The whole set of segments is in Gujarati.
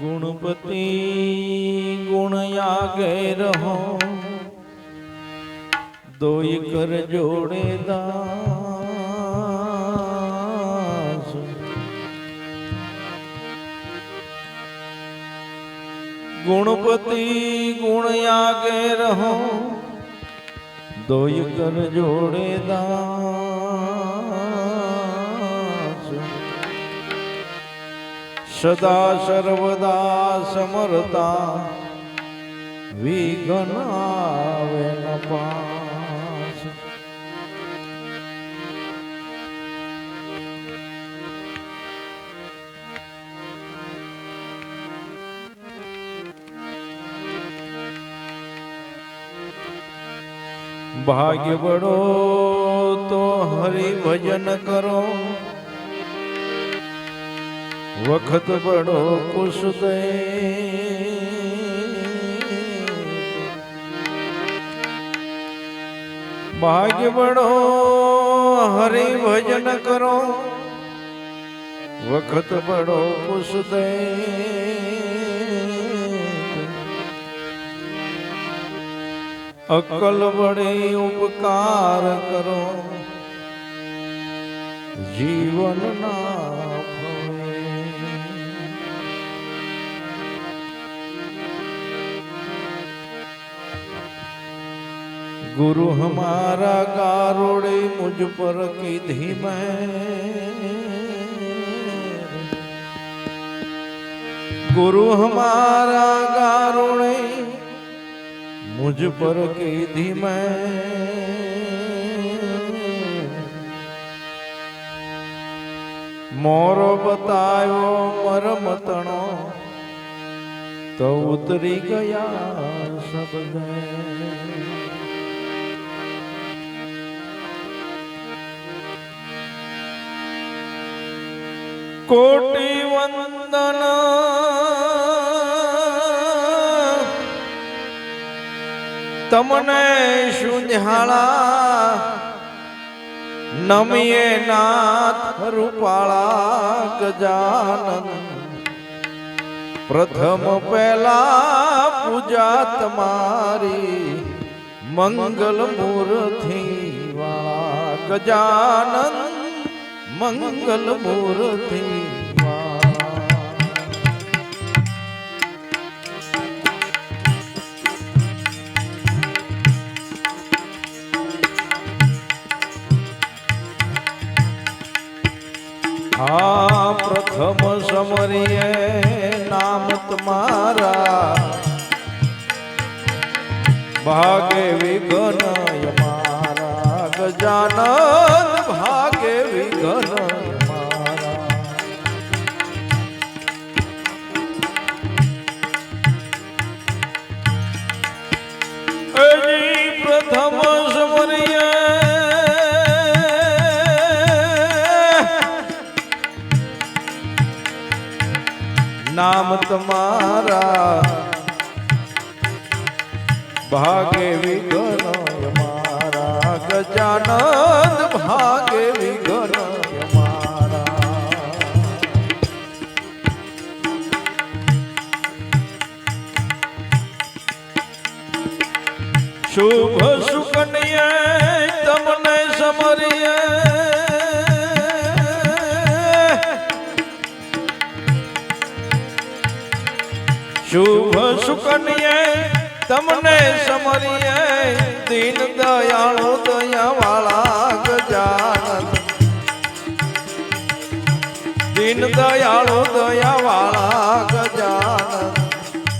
ਗੁਣਪਤੀ, ਗੁਣ ਆਗੇ ਰਹੋ। ਦੋਇ ਕਰ ਜੋੜੇ ਦਾ ਗੁਣਪਤੀ, ਗੁਣ ਆਗੇ ਰਹੋ। ਦੋਇ ਕਰ ਜੋੜੇ ਦਾਸ। સદા સર્વદા સમરતા વિઘ્ન આવે ન પાસ. ભાગ્ય બડો તો હરિ ભજન કરો. વખત બડો દે ભાગ્ય બડો હરિ ભજન કરો. વખત બડો દે અકલ બડે ઉપકાર કરો. જીવન गुरु हमारा गारोड़े मुझ पर कीधी मैं गुरु हमारा गारोड़े मुझ पर कीधी मैं મોરો બતાવ્યો મરમતણો તો ઉતરી ગયા શબ્દ કોટી વંદન તમને શુદ્ધાળા નમીએ નાથ રૂપાળા ગજાનન પ્રથમ પહેલા પૂજા તમારી મંગલ મૂર્તિ વાળા ગજાનન મંગલ મૂર્તિ. હા પ્રથમ સમરીએ નામ તમારા ભાગે વિઘન મારા. ગજાનન ભાગે વિઘન મારા એજી પ્રથમ સમરીએ નામ તમારા ભાગે વિઘ્ન મારા ગજાનંદ ભાગે વિઘ્ન શુભ સુકન્યા તમને સમરીએ. શુભ સુકન્યા તમને સમરીએ. દીન દયાળો દયા વાળા ગજાનન. દીન દયાળો દયા વાળા ગજાનન.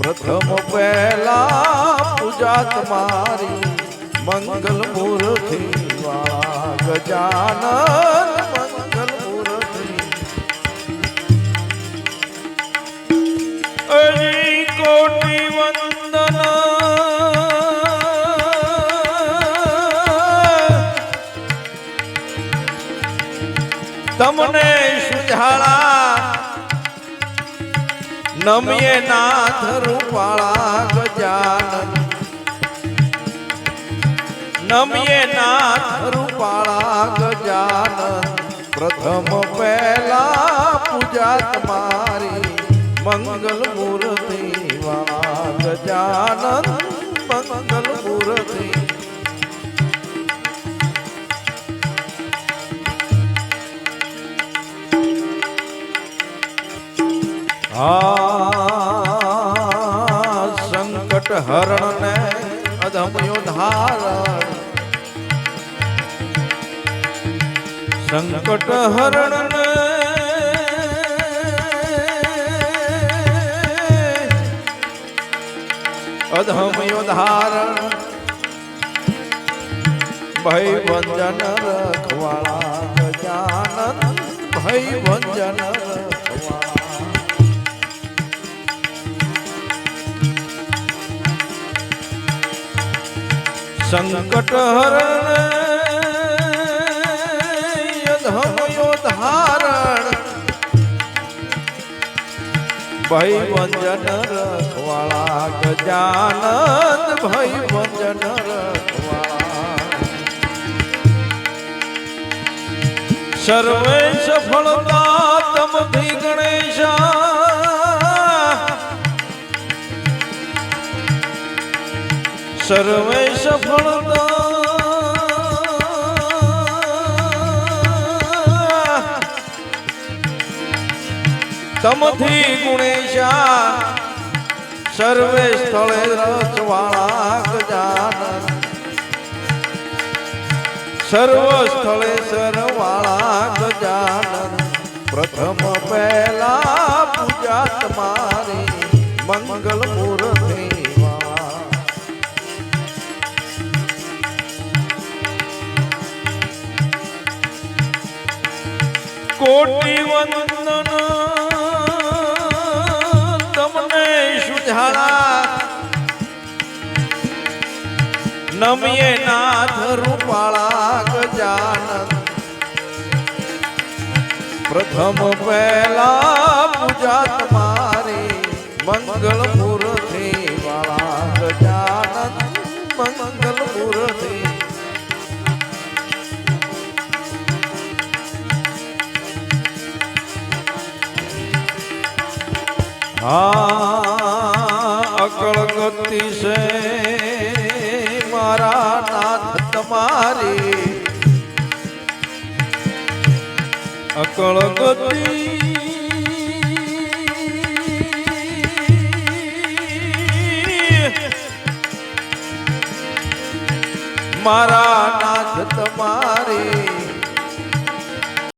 પ્રથમ પહેલા પૂજા મારી મંગલ મૂર્તિ ગજાનન મંગલ મૂર્તિ કોટી વંદન. તમને સુઝાળા નમીએ નાથ રૂપાળા ગજાનન નમીએ નાથ રૂપાળા ગજાનન. પ્રથમ પહેલા પૂજા તમારી મંગલ મૂર્તિ વાળા ગજાનંદ મંગલ મૂર્તિ. આ સંકટ હરણ અધમ યોધારણ ધારણ ભય વંજન રખવાળા ગજાનંદ ભય વંજન સંકટ હરણ ભય વંજન રખવાળા ગજાનંદ ભય વંજન રખવાળા. સર્વે સફળતા તમથી ગણેશા. સર્વે સફળતા તમથી ગુણેશા સર્વે સ્થળે રસવાળા ગજાનન સર્વ સ્થળે સરવાળા ગજાનન પ્રથમ પહેલા પૂજા તમારી મંગલ કોટી વંદન સુધારા નમીએ નાથ રૂપાળા ગજાનંદ પ્રથમ પહેલા પૂજા તમારી મંગળપુરથી વાળા ગજાનંદ મંગલથી હા. અકળ ગતિ છે. મારા નાથ તમારી. અકળ ગતિ મારા નાથ તમારી.